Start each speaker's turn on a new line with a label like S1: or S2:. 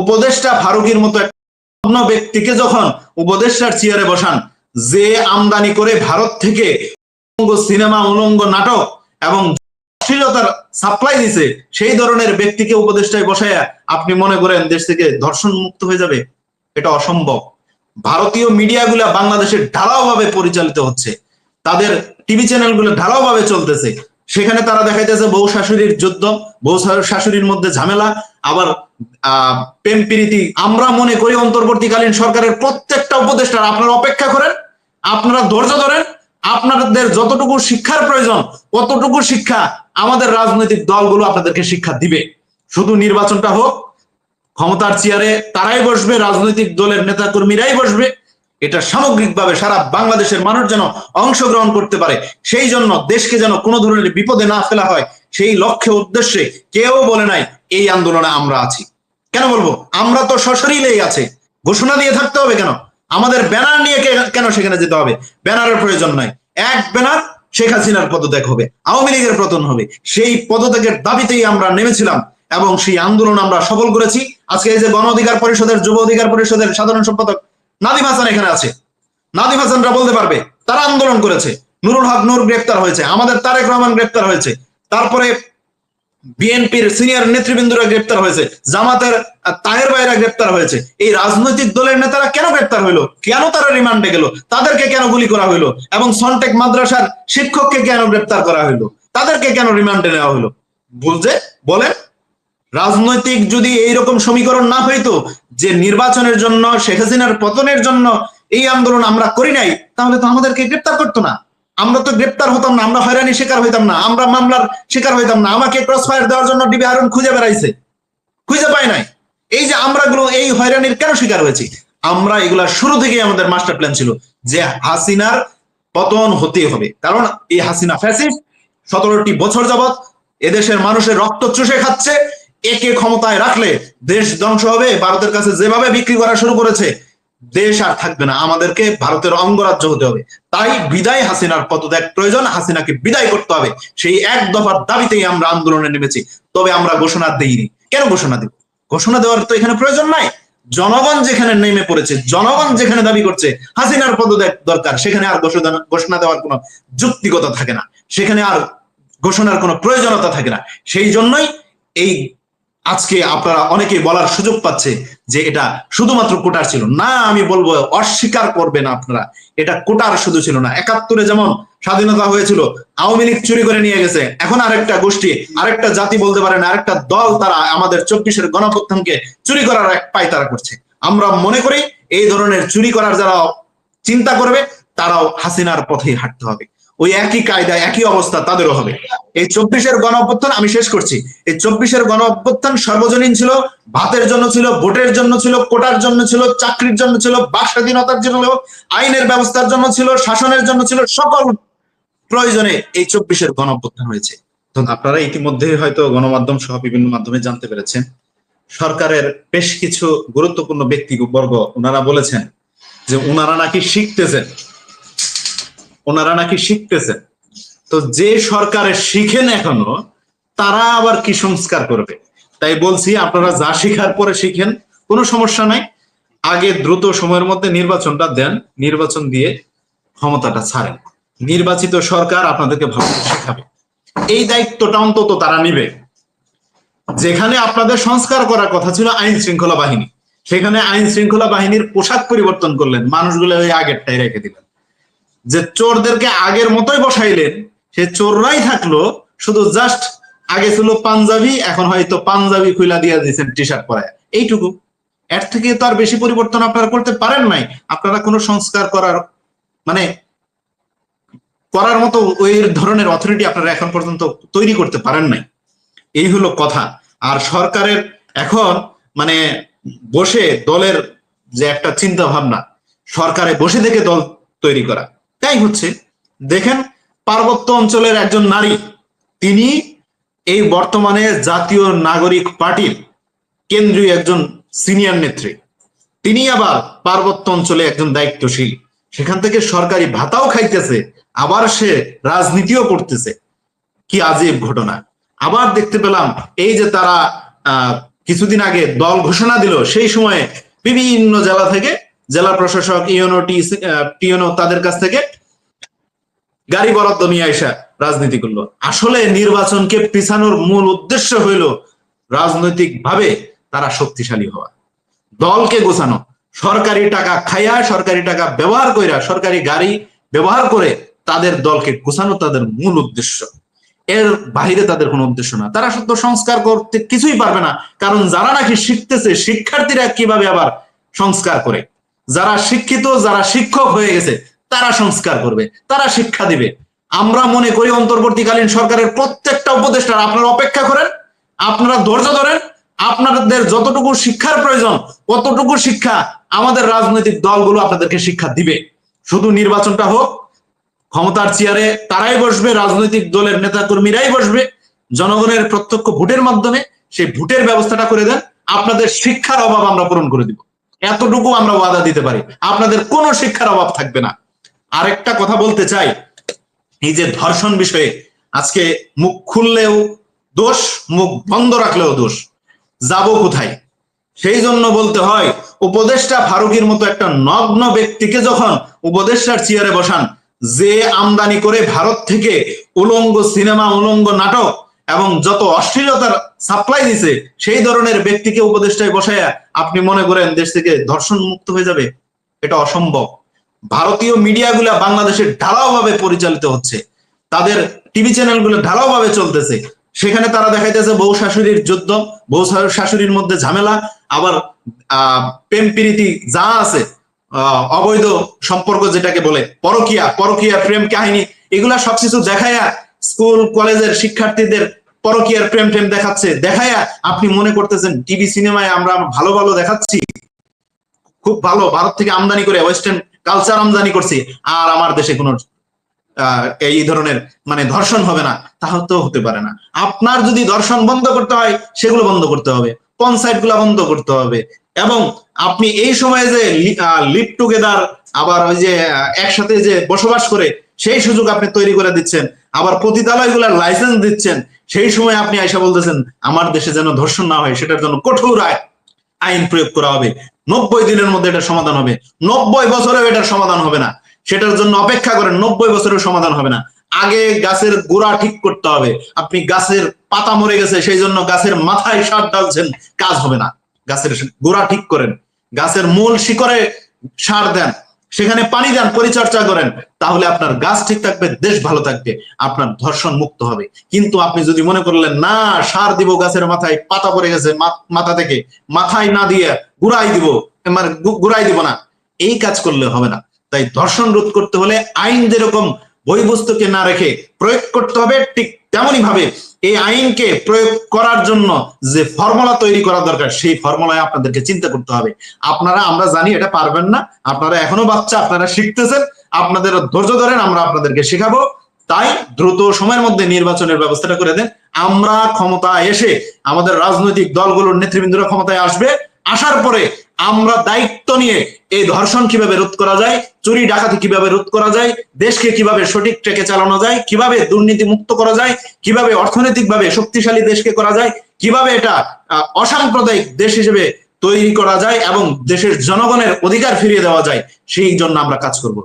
S1: উপদেষ্টা ফারুকির মতো অন্য ব্যক্তিকে যখন উপদেষ্টার চেয়ারে বসান, যে আমদানি করে ভারত থেকে সিনেমা, উলঙ্গ নাটক এবং অশ্লীলতার সাপ্লাই দিছে, সেই ধরনের ব্যক্তিকে উপদেষ্টায় বসায়া আপনি মনে করেন দেশ থেকে ধর্ষণ মুক্ত হয়ে যাবে? এটা অসম্ভব। ভারতীয় মিডিয়াগুলা বাংলাদেশের ঢালাওভাবে পরিচালিত হচ্ছে। তাদের টিভি চ্যানেলগুলো ঢালাওভাবে চলতেছে। সেখানে তারা দেখাইতেছে বউ শাশুড়ির যুদ্ধ, বউ শাশুড়ির মধ্যে ঝামেলা, আবার প্রেম আমরা মনে করি অন্তর্বর্তীকালীন সরকারের প্রত্যেকটা উপদেষ্টার আপনারা অপেক্ষা করেন, আপনারা ধৈর্য ধরেন, আপনাদের যতটুকু শিক্ষার প্রয়োজন কতটুকু শিক্ষা আমাদের রাজনৈতিক দলগুলো আপনাদেরকে শিক্ষা দিবে। শুধু নির্বাচনটা হোক, ক্ষমতার চেয়ারে তারাই বসবে, রাজনৈতিক দলের নেতা কর্মীরাই বসবে, এটা সামগ্রিকভাবে সারা বাংলাদেশের মানুষ যেন অংশগ্রহণ করতে পারে, সেই জন্য দেশকে যেন কোনো ধরনের বিপদে না ফেলা হয়, সেই লক্ষ্যে, উদ্দেশ্যে কেউ বলে নাই এই আন্দোলনে আমরা আছি। কেন বলব? আমরা তো সশরীরেই আছে। ঘোষণা দিয়ে থাকতে হবে কেন? আমাদের ব্যানার নিয়ে কেন সেখানে যেতে হবে? ব্যানারের প্রয়োজন নাই। এক ব্যানার শেখ হাসিনার পদত্যাগ হবে, আওয়ামী লীগের পতন হবে। সেই পদত্যাগের দাবিতেই আমরা নেমেছিলাম এবং সেই আন্দোলন আমরা সফল করেছি। আজকে এই যে গণ অধিকার পরিষদের, যুব অধিকার পরিষদের সাধারণ সম্পাদক নাদিম হাসান এখানে আছে। নাদিম হাসানরা বলতে পারবে, তারা আন্দোলন করেছে। নুরুল হক নূর গ্রেপ্তার হয়েছে, আমাদের তারেক রহমান গ্রেপ্তার হয়েছে। তারপরে বিএনপির সিনিয়র নেতৃবৃন্দরা গ্রেপ্তার হয়েছে, জামাতের তাহের ভাইরা গ্রেপ্তার হয়েছে। এই রাজনৈতিক দলের নেতারা কেন গ্রেপ্তার হইল? কেন তারা রিমান্ডে গেল? তাদেরকে কেন গুলি করা হইল? এবং সনটেক মাদ্রাসার শিক্ষককে কেন গ্রেপ্তার করা হইল? তাদেরকে কেন রিমান্ডে নেওয়া হইল? বুঝছে বলেন। রাজনৈতিক যদি এইরকম সমীকরণ না হইতো, যে নির্বাচনের জন্য, শেখ হাসিনার পতনের জন্য এই আন্দোলন আমরা করি নাই, তাহলে তো আমাদেরকে গ্রেপ্তার করতো না। আমরা তো গ্রেপ্তার হতাম না, আমরা হয়রানি শিকার হইতাম না, আমরা মামলার শিকার হইতাম না, আমাকে ক্রস ফায়ার দেওয়ার জন্য ডিবি হারুন খুঁজে বেড়াইছে। খুঁজে পায় নাই। এই যে আমরা গুলো এই হয়রানির কেন শিকার হয়েছি? আমরা এগুলা শুরু থেকেই আমাদের মাস্টার প্ল্যান ছিল যে হাসিনার পতন হতে হবে। কারণ এই হাসিনা ফ্যাসিস্ট সতেরোটি বছর যাবত এদেশের মানুষের রক্ত চুষে খাচ্ছে, একে ক্ষমতায় রাখলে দেশ ধ্বংস হবে, ভারতের কাছে যেভাবে বিক্রি করা শুরু করেছে দেশ আর থাকবে না। আমাদেরকে ভারতের অঙ্গরাজ্য হতে হবে। তাই বিদায় হাসিনার পদত্যাগ প্রয়োজন। হাসিনাকে বিদায় করতে হবে। সেই এক দফার দাবিতেই আমরা আন্দোলনে নেমেছি। তবে আমরা ঘোষণা দেইনি। কেন ঘোষণা দিব? ঘোষণা দেওয়ার তো এখানে প্রয়োজন নাই। জনগণ যেখানে নেমে পড়েছে, জনগণ যেখানে দাবি করছে, হাসিনার পদত্যাগ দরকার। সেখানে আর ঘোষণা দেওয়ার কোনো যুক্তিকতা থাকে না। সেখানে আর ঘোষণার কোনো প্রয়োজনতা থাকে না। সেই জন্যই এই আজকে আপনারা অনেকে বলার সুযোগ পাচ্ছে যে এটা শুধুমাত্র কোটার ছিল। না, আমি বলব অস্বীকার করবেন আপনারা। এটা কোটার শুধু ছিল না। একাত্তরে যেমন স্বাধীনতা হয়েছিল, আওয়ামী লীগ চুরি করে নিয়ে গেছে। এখন আরেকটা গোষ্ঠী, আরেকটা জাতি বলতে পারেন, আরেকটা দল তারা আমাদের চব্বিশের গণপ্রত্যানকে চুরি করার এক পায় তারা করছে। আমরা মনে করি এই ধরনের চুরি করার যারা চিন্তা করবে, তারাও হাসিনার পথেই হাঁটতে হবে। ওই একই কায়দা একই অবস্থা, তাদেরও হবে। এই চব্বিশের গণ অভ্যুত্থান আমি শেষ করছি। এই চব্বিশের গণ অভ্যুত্থান সর্বজনীন ছিল, ভাতের জন্য ছিল, ভোটের জন্য ছিল, কোটার জন্য ছিল, চাকরির জন্য ছিল, বাক স্বাধীনতার জন্য আইনের ব্যবস্থার জন্য ছিল, শাসনের জন্য ছিল, সকল প্রয়োজনে এই চব্বিশের গণ অভ্যুত্থান হয়েছে আপনারা ইতিমধ্যে হয়তো গণমাধ্যম সহ বিভিন্ন মাধ্যমে জানতে পেরেছেন। সরকারের বেশ কিছু গুরুত্বপূর্ণ ব্যক্তিবর্গ, ওনারা বলেছেন যে, ওনারা নাকি শিখতেছেন। ওনারা নাকি শিখতেছেন। তো যে সরকারে শিখেন এখনও, তারা আবার কি সংস্কার করবে? তাই বলছি, আপনারা যা শিখার পরে শিখেন, কোনো সমস্যা নাই। আগে দ্রুত সময়ের মধ্যে নির্বাচনটা দেন, নির্বাচন দিয়ে ক্ষমতাটা ছাড়েন। নির্বাচিত সরকার আপনাদেরকে ভালো শেখাবে। এই দায়িত্বটা অন্তত তারা নিবে। যেখানে আপনাদের সংস্কার করার কথা ছিল আইন শৃঙ্খলা বাহিনী, সেখানে আইন শৃঙ্খলা বাহিনীর পোশাক পরিবর্তন করলেন, মানুষগুলো ওই আগেরটাই রেখে দিলেন। যে চোরদেরকে আগের মতোই বসাইলেন, সে চোররাই থাকল, শুধু জাস্ট আগে ছিল পাঞ্জাবি, এখন হয়তো পাঞ্জাবি খুলা দিয়ে দিয়েছেন টি শার্ট পরায় এইটুকু। এর থেকে তো আর বেশি পরিবর্তন আপনারা করতে পারেন নাই। আপনারা কোনো সংস্কার করার মানে করার মতো ওই ধরনের অথরিটি আপনারা এখন পর্যন্ত তৈরি করতে পারেন নাই। এই হলো কথা। আর সরকারের এখন মানে বসে দলের যে একটা চিন্তা ভাবনা সরকারে বসে থেকে দল তৈরি করা। তাই হচ্ছে, দেখেন পার্বত্য অঞ্চলের একজন নারী, তিনি এই বর্তমানে জাতীয় নাগরিক পার্টির কেন্দ্রীয় একজন সিনিয়র নেত্রী। তিনি আবার পার্বত্য অঞ্চলে একজন দায়িত্বশীল। সেখান থেকে সরকারি ভাতাও খাইতেছে, আবার সে রাজনীতিও করতেছে। কি আজীব ঘটনা। আবার দেখতে পেলাম, এই যে তারা কিছুদিন আগে দল ঘোষণা দিল, সেই সময়ে বিভিন্ন জেলা থেকে জেলা প্রশাসক ইউনো টিউনো তাদের কাছ থেকে গাড়ি বরাদ্দ নিয়ে আসা রাজনীতি করল। আসলে নির্বাচনকে পিছানোর মূল উদ্দেশ্য হইল রাজনৈতিক ভাবে তারা শক্তিশালী হওয়া। দলকে গোছানো, সরকারি টাকা খাইয়া সরকারি টাকা ব্যবহার কইরা সরকারি গাড়ি ব্যবহার করে তাদের দলকে গোছানো তাদের মূল উদ্দেশ্য। এর বাহিরে তাদের কোনো উদ্দেশ্য না। তারা সত্য সংস্কার করতে কিছুই পারবে না, কারণ যারা নাকি শিখতেছে, শিক্ষার্থীরা কীভাবে আবার সংস্কার করে? যারা শিক্ষিত, যারা শিক্ষক হয়ে গেছে, তারা সংস্কার করবে, তারা শিক্ষা দিবে। আমরা মনে করি অন্তর্বর্তীকালীন সরকারের প্রত্যেকটা উপদেষ্টা আপনারা অপেক্ষা করেন, আপনারা ধৈর্য ধরেন, আপনাদের যতটুকু শিক্ষার প্রয়োজন ততটুকু শিক্ষা আমাদের রাজনৈতিক দলগুলো আপনাদেরকে শিক্ষা দিবে। শুধু নির্বাচনটা হোক, ক্ষমতার চেয়ারে তারাই বসবে, রাজনৈতিক দলের নেতা কর্মীরাই বসবে, জনগণের প্রত্যক্ষ ভোটের মাধ্যমে সেই ভোটের ব্যবস্থাটা করে দেন, আপনাদের শিক্ষার অভাব আমরা পূরণ করে দিব। এতটুকু আমরা ওয়াদা দিতে পারি। আপনাদের কোনো শিক্ষার অভাব থাকবে না। আরেকটা কথা বলতে চাই, এই যে ধর্ষণ বিষয়ে, আজকে মুখ খুললেও দোষ, মুখ বন্ধ রাখলেও দোষ। যাব কোথায়? সেই জন্য বলতে হয়, উপদেষ্টা ফারুকির মতো একটা নগ্ন ব্যক্তিকে যখন উপদেষ্টার চেয়ারে বসান, যে আমদানি করে ভারত থেকে উলঙ্গ সিনেমা, উলঙ্গ নাটক এবং যত অশ্লীলতার সাপ্লাই দিছে, সেই ধরনের ব্যক্তিকে উপদেষ্টায় বসায়া আপনি মনে করেন দেশ থেকে ধর্ষণ মুক্ত হয়ে যাবে? এটা অসম্ভব। ভারতীয় মিডিয়াগুলা বাংলাদেশের ঢালাও ভাবে পরিচালিত হচ্ছে। তাদের টিভি চ্যানেলগুলো ঢালাও ভাবে চলতেছে। সেখানে তারা দেখাইতেছে বউ শাশুড়ির যুদ্ধ, বউ শাশুড়ির মধ্যে ঝামেলা, আবার প্রেম প্রীতি যা আছে অবৈধ সম্পর্ক যেটাকে বলে, পরকিয়া পরকিয়া প্রেম কাহিনী, এগুলা সবকিছু দেখায়া স্কুল, কলেজের শিক্ষার্থীদের পরকিয়ার প্রেম প্রেম দেখাচ্ছে। দেখায়া আপনি মনে করতেছেন, টিভি, সিনেমায় আমরা ভালো ভালো দেখাচ্ছি। খুব ভালো, ভারত থেকে আমদানি করে ওয়েস্টার্ন কালচার আমদানি করছি। আর আমার দেশে কোনো এই ধরনের মানে ধর্ষণ হবে না তাহলে তো হতে পারে না। আপনার যদি ধর্ষণ বন্ধ করতে হয়, সেগুলো বন্ধ করতে হবে। পঞ্চায়েতগুলা বন্ধ করতে হবে। এবং আপনি এই সময়ে যে লিভ টুগেদার আবার ওই যে একসাথে যে বসবাস করে, সেই সুযোগ আপনি তৈরি করে দিচ্ছেন। আবার পতিতালয়গুলার লাইসেন্স দিচ্ছেন। সেই সময় আপনি আইসা বলতেছেন, আমার দেশে যেন ধর্ষণ না হয়, সেটার জন্য কঠোর আইন প্রয়োগ করা হবে। নব্বই দিনের মধ্যে এটা সমাধান হবে। নব্বই বছরেও এটার সমাধান হবে না। সেটার জন্য অপেক্ষা করেন, নব্বই বছরেও সমাধান হবে না। আগে গাছের গোড়া ঠিক করতে হবে। আপনি গাছের পাতা মরে গেছে, সেই জন্য গাছের মাথায় সার ডালছেন কাজ হবে না। গাছের গোড়া ঠিক করেন। গাছের মূল শিকড়ে সার দেন। সেখানে পানি দেন পরিচর্যা করেন, তাহলে আপনার গাছ ঠিক থাকবে, দেশ ভালো থাকবে, আপনার ধর্ষণ মুক্ত হবে। কিন্তু আপনি যদি মনে করলেন, না, সার দিব গাছের মাথায়, পাতা পড়ে গেছে মাথা থেকে, মাথায় না দিয়ে গুড়াই দিব মানে গুড়াই দিব না। এই কাজ করলে হবে না। তাই ধর্ষণ রোধ করতে হলে আইন যেরকম বইবস্তুকে না রেখে প্রয়োগ করতে হবে, ঠিক তেমনই ভাবে এই আইনকে প্রয়োগ করার জন্য যে ফর্মুলা তৈরি করা দরকার, সেই ফর্মুলায় আপনাদেরকে চিন্তা করতে হবে। আপনারা, আমরা জানি এটা পারবেন না। আপনারা এখনও বাচ্চা, আপনারা শিখতেছেন। আপনাদের ধৈর্য ধরেন, আমরা আপনাদেরকে শেখাবো। তাই দ্রুত সময়ের মধ্যে নির্বাচনের ব্যবস্থাটা করে দেন। আমরা ক্ষমতা এসে আমাদের রাজনৈতিক দলগুলোর নেতৃবৃন্দরা ক্ষমতায় আসবে। আসার পরে আমরা দায়িত্ব নিয়ে এই ধর্ষণ কীভাবে রোধ করা যায়, চুরি ডাকাতি কীভাবে রোধ করা যায়, দেশকে কীভাবে সঠিক ট্রেকে চালানো যায়, কীভাবে দুর্নীতি মুক্ত করা যায়, কীভাবে অর্থনৈতিকভাবে শক্তিশালী দেশকে করা যায়, কীভাবে এটা অসাম্প্রদায়িক দেশ হিসেবে তৈরি করা যায় এবং দেশের জনগণের অধিকার ফিরিয়ে দেওয়া যায়, সেই জন্য আমরা কাজ করব।